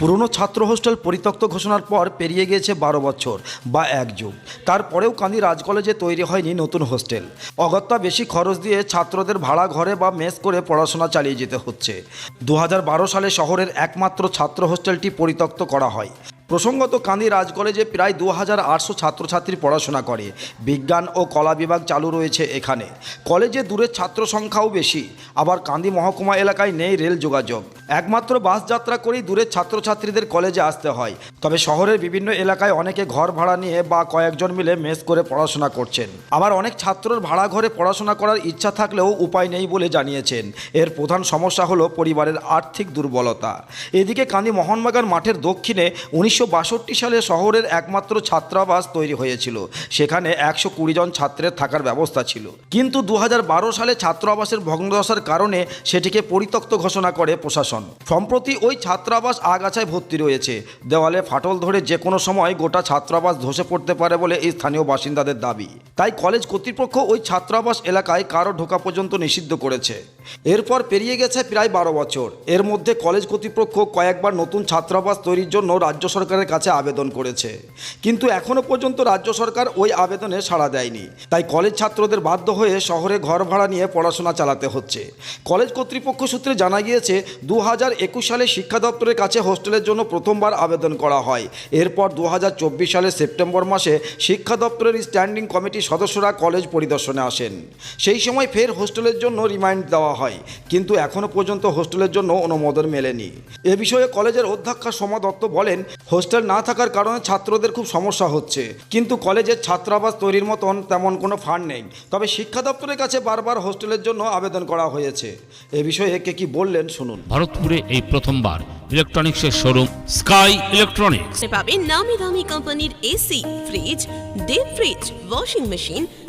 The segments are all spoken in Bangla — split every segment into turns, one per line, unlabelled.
পুরনো ছাত্র হোস্টেল পরিত্যক্ত ঘোষণার পর পেরিয়ে গিয়েছে বারো বছর বা এক যুগ। তারপরেও কান্দি রাজ কলেজে তৈরি হয়নি নতুন হোস্টেল। অগত্যা বেশি খরচ দিয়ে ছাত্রদের ভাড়া ঘরে বা মেস করে পড়াশোনা চালিয়ে যেতে হচ্ছে। দু হাজার বারো সালে শহরের একমাত্র ছাত্র হোস্টেলটি পরিত্যক্ত করা হয়। প্রসঙ্গত কান্দি রাজ কলেজে প্রায় দু হাজার আটশো ছাত্রছাত্রী পড়াশোনা করে। বিজ্ঞান ও কলা বিভাগ চালু রয়েছে এখানে। কলেজে দূরের ছাত্র সংখ্যাও বেশি। আবার কান্দি মহকুমা এলাকায় নেই রেল যোগাযোগ। একমাত্র বাস যাত্রা করেই দূরের ছাত্রছাত্রীদের কলেজে আসতে হয়। তবে শহরের বিভিন্ন এলাকায় অনেকে ঘর ভাড়া নিয়ে বা কয়েকজন মিলে মেস করে পড়াশোনা করছেন। আবার অনেক ছাত্রর ভাড়া ঘরে পড়াশোনা করার ইচ্ছা থাকলেও উপায় নেই বলে জানিয়েছেন। এর প্রধান সমস্যা হলো পরিবারের আর্থিক দুর্বলতা। এদিকে কান্দি মোহনবাগান মাঠের দক্ষিণে উনিশশো সালে শহরের একমাত্র ছাত্রাবাস তৈরি হয়েছিল। সেখানে একশো কুড়ি জন ছাত্রের থাকার ব্যবস্থা ছিল। কিন্তু দু হাজার বারো সালে ছাত্রাবাসের ভগ্নদশার কারণে সেটিকে পরিত্যক্ত ঘোষণা করে প্রশাসন। সম্প্রতি ওই ছাত্রাবাস আগাছায় ভর্তি রয়েছে। দেওয়ালে ফাটল ধরে যে কোনো সময় গোটা ছাত্রাবাস ধসে পড়তে পারে বলে এই স্থানীয় বাসিন্দাদের দাবি। তাই কলেজ কর্তৃপক্ষ ওই ছাত্রাবাস এলাকায় কারও ঢোকা পর্যন্ত নিষিদ্ধ করেছে। এরপর পেরিয়ে গেছে প্রায় বারো বছর। এর মধ্যে কলেজ কর্তৃপক্ষ কয়েকবার নতুন ছাত্রাবাস তৈরির জন্য রাজ্য সরকারের কাছে আবেদন করেছে। কিন্তু এখনও পর্যন্ত রাজ্য সরকার ওই আবেদনে সাড়া দেয়নি। তাই কলেজ ছাত্রদের বাধ্য হয়ে শহরে ঘর ভাড়া নিয়ে পড়াশোনা চালাতে হচ্ছে। কলেজ কর্তৃপক্ষ সূত্রে জানা গিয়েছে দু একুশ সালে শিক্ষা দপ্তরের কাছে হোস্টেলের জন্য প্রথমবার আবেদন করা হয়। এরপর দু হাজার চব্বিশ সালের সেপ্টেম্বর মাসে শিক্ষা দপ্তরের স্ট্যান্ডিং কমিটির সদস্যরা কলেজ পরিদর্শনে আসেন। সেই সময় ফের হোস্টেলের জন্য রিমাইন্ড দেওয়া হয়। কিন্তু এখনও পর্যন্ত হোস্টেলের জন্য অনুমোদন মেলেনি। এ বিষয়ে কলেজের অধ্যক্ষা সোমা দত্ত বলেন হোস্টেল না থাকার কারণে ছাত্রদের খুব সমস্যা হচ্ছে। কিন্তু কলেজের ছাত্রাবাস তৈরির মতন তেমন কোনো ফান্ড নেই। তবে শিক্ষা দপ্তরের কাছে বারবার হোস্টেলের জন্য আবেদন করা হয়েছে। এ বিষয়ে কে কি বললেন শুনুন।
ভারতপুরে এই প্রথমবার ইলেকট্রনিক্সের শোরুম স্কাই ইলেকট্রনিক্স।
পাবেন নামি দামি কোম্পানির AC fridge deep fridge washing machine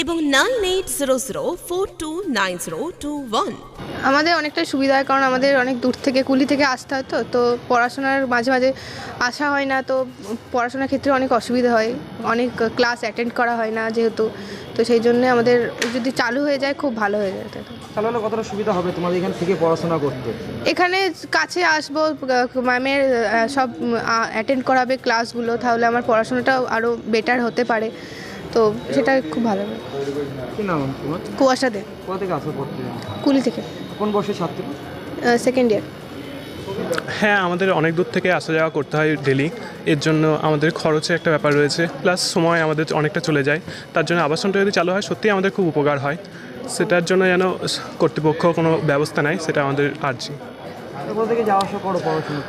এবং nine eight zero zero four two nine zero two one.
আমাদের অনেকটা সুবিধা হয় কারণ আমাদের অনেক দূর থেকে কুলি থেকে আসতে হয় তো তো পড়াশোনার মাঝে মাঝে আসা হয় না তো পড়াশোনার ক্ষেত্রে অনেক অসুবিধা হয়। অনেক ক্লাস অ্যাটেন্ড করা হয় না যেহেতু তো সেই জন্যে আমাদের যদি চালু হয়ে যায় খুব ভালো হয়ে যায়।
হলে কতটা সুবিধা হবে তোমাদের এখান থেকে পড়াশোনা করতে?
এখানে কাছে আসব ম্যামের সব অ্যাটেন্ড করাবে ক্লাসগুলো তাহলে আমার পড়াশোনাটাও আরও বেটার হতে পারে। তো সেটা খুব ভালো। হবে
কি নাম তোমার?
কুয়াশা দে
কোথা থেকে আসো পড়তে?
কুলি থেকে।
কোন বর্ষের ছাত্র?
সেকেন্ড ইয়ার
হ্যাঁ আমাদের অনেক দূর থেকে আসা যাওয়া করতে হয় ডেলি এর জন্য আমাদের খরচে একটা ব্যাপার রয়েছে। প্লাস সময় আমাদের অনেকটা চলে যায়। তার জন্য আবাসনটা যদি চালু হয় সত্যিই আমাদের খুব উপকার হয়। সেটার জন্য যেন কর্তৃপক্ষ কোনো ব্যবস্থা নেয় সেটা আমাদের আর্জি।
কোথা থেকে যাওয়া আসা করো পড়াশোনা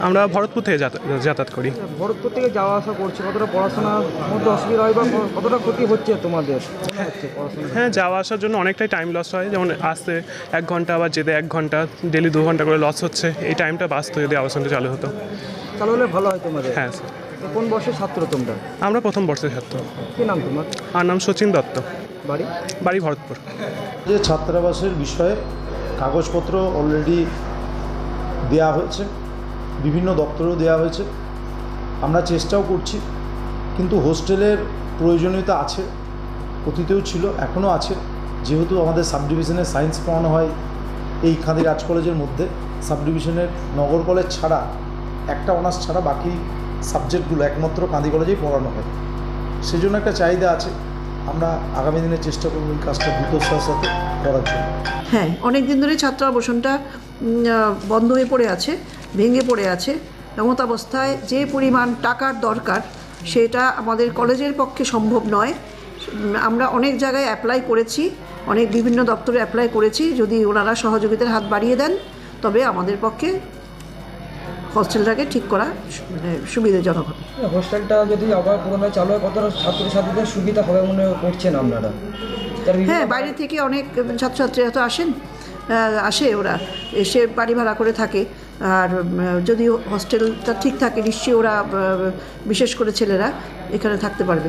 আমরা ভরতপুর থেকে যাতা- যাতায়াত করি।
ভরতপুর থেকে যাওয়া আসা করছ কতটা পড়াশোনার মধ্যে অসুবিধা হয় বা কতটা ক্ষতি হচ্ছে তোমাদের?
হ্যাঁ যাওয়া আসার জন্য অনেকটাই টাইম লস হয়। যেমন আসতে এক ঘণ্টা আবার যেতে এক ঘণ্টা ডেলি দু ঘণ্টা করে লস হচ্ছে। এই টাইমটা বাঁচতো যদি আবাসনটা চালু হতো।
চালু হলে ভালো হয় তোমাদের?
হ্যাঁ স্যার
কোন বর্ষের ছাত্র তোমরা?
আমরা প্রথম বর্ষের ছাত্র।
কি নাম তোমার?
আর নাম সচিন দত্ত।
বাড়ি?
বাড়ি ভরতপুর।
যে ছাত্রাবাসের বিষয়ে কাগজপত্র অলরেডি দেয়া হয়েছে, বিভিন্ন দপ্তরেও দেয়া হয়েছে। আমরা চেষ্টাও করছি, কিন্তু হোস্টেলের প্রয়োজনীয়তা আছে, অতীতেও ছিল, এখনও আছে। যেহেতু আমাদের সাব ডিভিশনের সায়েন্স পড়ানো হয় এই খাদি রাজ কলেজের মধ্যে সাব ডিভিশনের নগর কলেজ ছাড়া, একটা অনার্স ছাড়া বাকি সাবজেক্টগুলো একমাত্র কাঁদি কলেজেই পড়ানো হয়। সেজন্য একটা চাহিদা আছে আমরা আগামী দিনে চেষ্টা করব এই কাজটা দ্রুততার সাথে করার জন্য।
হ্যাঁ অনেক দিন ধরে ছাত্র আবাসনটা বন্ধ হয়ে পড়ে আছে, ভেঙে পড়ে আছে। এমত অবস্থায় যে পরিমাণ টাকার দরকার, সেটা আমাদের কলেজের পক্ষে সম্ভব নয়। আমরা অনেক জায়গায় অ্যাপ্লাই করেছি, অনেক বিভিন্ন দপ্তরে অ্যাপ্লাই করেছি। যদি ওনারা সহযোগিতার হাত বাড়িয়ে দেন, তবে আমাদের পক্ষে হস্টেলটাকে ঠিক করা মানে সুবিধাজনক হবে।
হোস্টেলটা যদি আবার পুরোনো চালু হয় কতটা ছাত্রছাত্রীদের সুবিধা হবে মনে করছেন আপনারা?
হ্যাঁ বাইরে থেকে অনেক ছাত্রছাত্রীরা তো আসেন আসে ওরা এসে বাড়ি ভাড়া করে থাকে। আর যদি হোস্টেলটা ঠিক থাকে নিশ্চয়ই ওরা বিশেষ করে ছেলেরা এখানে থাকতে পারবে।